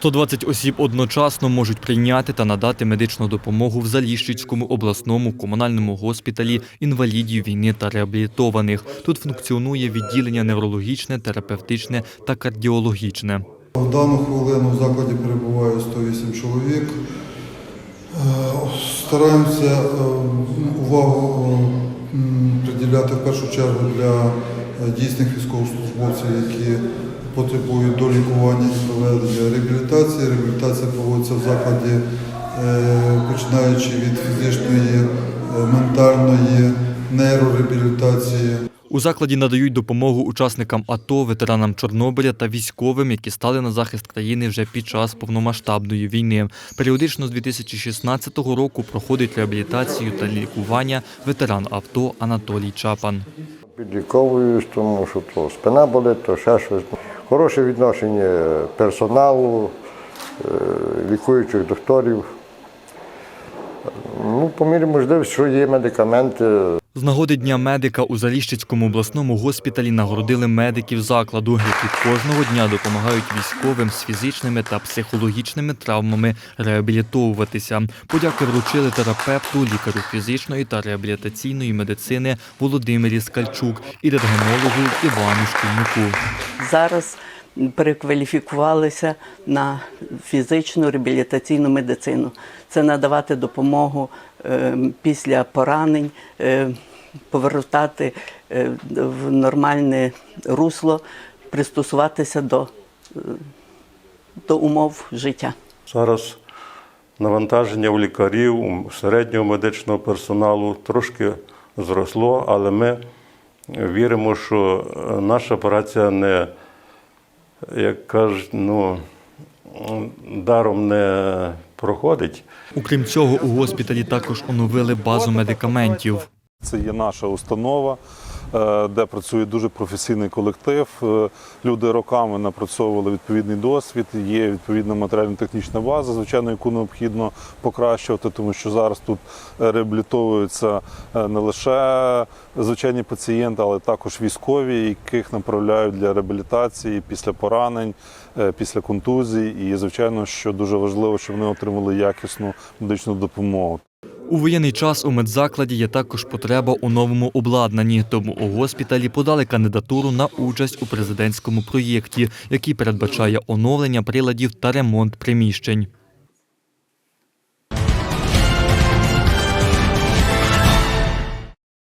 120 осіб одночасно можуть прийняти та надати медичну допомогу в Заліщицькому обласному комунальному госпіталі інвалідів війни та реабілітованих. Тут функціонує відділення неврологічне, терапевтичне та кардіологічне. В дану хвилину в закладі перебуває 108 чоловік. Е, Стараємося е, увагу приділяти в першу чергу для дійсних військовослужбовців, які потребують долікування і проведення реабілітації. Реабілітація проводиться в закладі, е, починаючи від фізичної, е, ментальної, нейрореабілітації. У закладі надають допомогу учасникам АТО, ветеранам Чорнобиля та військовим, які стали на захист країни вже під час повномасштабної війни. Періодично з 2016 року проходить реабілітацію та лікування ветеран АТО Анатолій Чапан. Підліковуюсь, тому що то спина болить, то ще щось. Хороше відношення персоналу, е, лікуючих докторів. Ну, по мірі можливості, що є медикаменти, З нагоди Дня медика у Заліщицькому обласному госпіталі нагородили медиків закладу, які кожного дня допомагають військовим з фізичними та психологічними травмами реабілітовуватися. Подяки вручили терапевту, лікарю фізичної та реабілітаційної медицини Володимирі Скальчук і рентгенологу Івану Шкільнику. зараз перекваліфікувалися на фізичну реабілітаційну медицину. Це надавати допомогу е, після поранень, е, повертати е, в нормальне русло, пристосуватися до, до умов життя. Зараз навантаження у лікарів, у середнього медичного персоналу трошки зросло, але ми віримо, що наша операція не, як кажуть, ну, даром не проходить. Окрім цього, у госпіталі також оновили базу медикаментів. Це є наша установа, де працює дуже професійний колектив. Е, Люди роками напрацьовували відповідний досвід. Є відповідна матеріально-технічна база, звичайно, яку необхідно покращувати, тому що зараз тут реабілітовуються е, не лише звичайні пацієнти, але також військові, яких направляють для реабілітації після поранень, е, після контузій. І звичайно, що дуже важливо, щоб вони отримали якісну медичну допомогу. У воєнний час у медзакладі є також потреба у новому обладнанні, тому у госпіталі подали кандидатуру на участь у президентському проєкті, який передбачає оновлення приладів та ремонт приміщень.